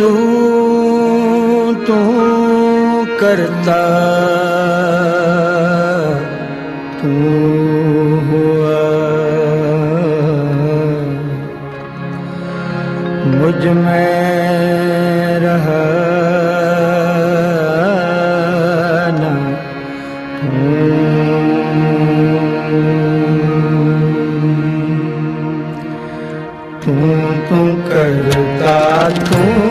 ਤੂੰ ਤੂੰ ਕਰਤਾ। ਤੂੰ ਹੁਆ। ਮੁਝ ਮੈਂ ਰਹਾ ਤੂੰ ਤੂੰ ਕਰਤਾ ਤੂੰ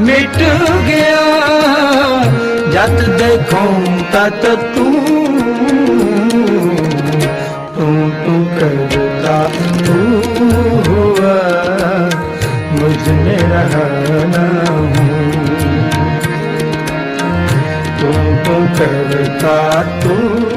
ਮਿਟ ਗਿਆ। ਜਦ ਦੇਖੋ ਤਤ। ਤੂੰ ਤੂੰ ਤੂੰ ਕਰਤਾ ਤੂੰ ਹੁਆ। ਮੁਝ ਮੇ ਰਹਨਾ ਤੂੰ ਤੂੰ ਕਰਦਾ ਤੂੰ